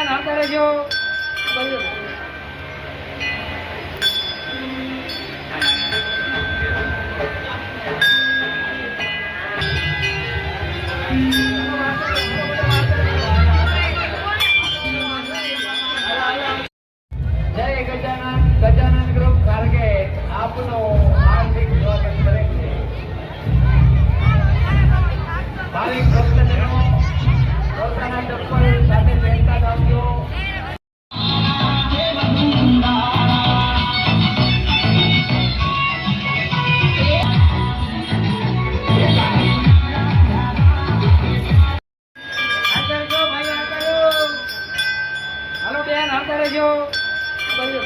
બેન કરે જો. જય ગજાનન ગજાનન ગ્રુપ કારગે આપનું 就还怪热